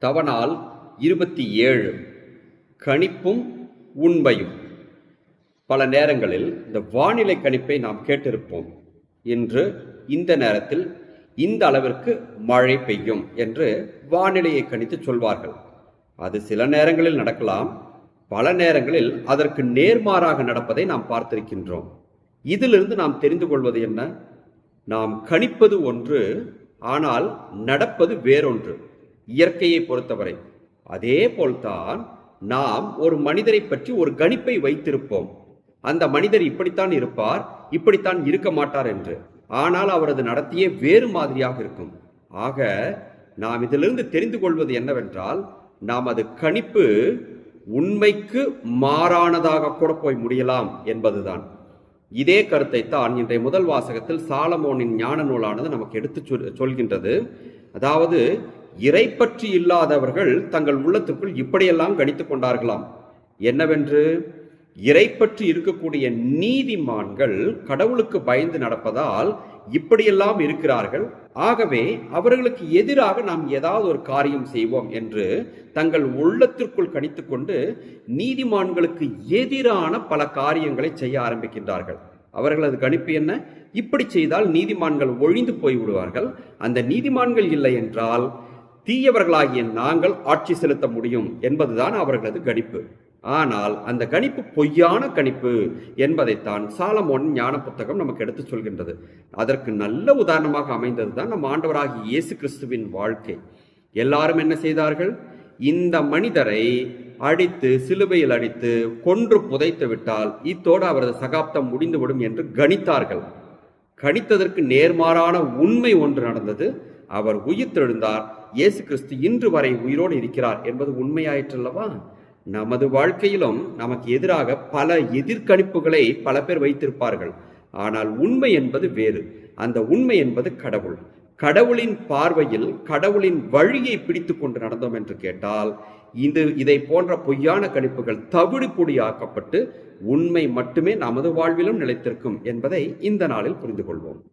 தவனால் இருபத்தி ஏழு. கணிப்பும் உண்மையும். பல நேரங்களில் இந்த வானிலை கணிப்பை நாம் கேட்டிருப்போம். இன்று இந்த நேரத்தில் இந்த அளவிற்கு மழை பெய்யும் என்று வானிலையை கணித்து சொல்வார்கள். அது சில நேரங்களில் நடக்கலாம் பல நேரங்களில் அதற்கு நேர்மாறாக நடப்பதை நாம் பார்த்திருக்கின்றோம். இதிலிருந்து நாம் தெரிந்து கொள்வது என்ன? நாம் கணிப்பது ஒன்று ஆனால் நடப்பது வேறொன்று. இயற்கையை பொறுத்தவரை. அதே போல்தான் நாம் ஒரு மனிதரை பற்றி ஒரு கணிப்பை வைத்திருப்போம். அந்த மனிதர் இப்படித்தான் இருப்பார் இப்படித்தான் இருக்க மாட்டார் என்று. ஆனால் அவரது நடத்தியே வேறு மாதிரியாக இருக்கும். ஆக நாம் இதிலிருந்து தெரிந்து கொள்வது என்னவென்றால் நாம் அது கணிப்பு உண்மைக்கு மாறானதாக கூட போய் முடியலாம் என்பதுதான். இதே கருத்தை தான் இன்றைய முதல் வாசகத்தில் சாலமோனின் ஞான நூலானது நமக்கு எடுத்து சொல் சொல்கின்றது. அதாவது இறைப்பற்றி இல்லாதவர்கள் தங்கள் உள்ளத்துக்குள் இப்படியெல்லாம் கணித்து கொண்டார்களாம். என்னவென்று? பற்றி இருக்கக்கூடிய நீதிமான்கள் கடவுளுக்கு பயந்து நடப்பதால் இப்படியெல்லாம் இருக்கிறார்கள். ஆகவே அவர்களுக்கு எதிராக நாம் ஏதாவது ஒரு காரியம் செய்வோம் என்று தங்கள் உள்ளத்திற்குள் கணித்துக்கொண்டு நீதிமான்களுக்கு எதிரான பல காரியங்களை செய்ய ஆரம்பிக்கின்றார்கள். அவர்களது கணிப்பு என்ன? இப்படி செய்தால் நீதிமான்கள் ஒழிந்து போய் விடுவார்கள் அந்த நீதிமான்கள் இல்லை என்றால் தீயவர்களாகிய நாங்கள் ஆட்சி செலுத்த முடியும் என்பதுதான் அவர்களது கணிப்பு. ஆனால் அந்த கணிப்பு பொய்யான கணிப்பு என்பதைத்தான் சாலமோன் ஞான புத்தகம் நமக்கு எடுத்து சொல்கின்றது. அதற்கு நல்ல உதாரணமாக அமைந்தது தான் நம் ஆண்டவராகிய இயேசு கிறிஸ்துவின் வாழ்க்கை. எல்லாரும் என்ன செய்தார்கள்? இந்த மனிதரை அடித்து சிலுவையில் அடித்து கொன்று புதைத்து விட்டால் இத்தோடு அவரது சகாப்தம் முடிந்துவிடும் என்று கணித்தார்கள். கணித்ததற்கு நேர்மாறான உண்மை ஒன்று நடந்தது. அவர் உயிர்த்தெழுந்தார். இயேசு கிறிஸ்து இன்று வரை உயிரோடு இருக்கிறார் என்பது உண்மையாயிற்றல்லவா? நமது வாழ்க்கையிலும் நமக்கு எதிராக பல எதிர்கணிப்புகளை பல பேர் வைத்திருப்பார்கள். ஆனால் உண்மை என்பது வேறு. அந்த உண்மை என்பது கடவுள். கடவுளின் பார்வையில் கடவுளின் வழியை பிடித்து கொண்டு நடந்தோம் என்று கேட்டால் இது இதை போன்ற பொய்யான கணிப்புகள் தவிடு பொடியாக்கப்பட்டு உண்மை மட்டுமே நமது வாழ்விலும் நிலைத்திருக்கும் என்பதை இந்த நாளில் புரிந்து கொள்வோம்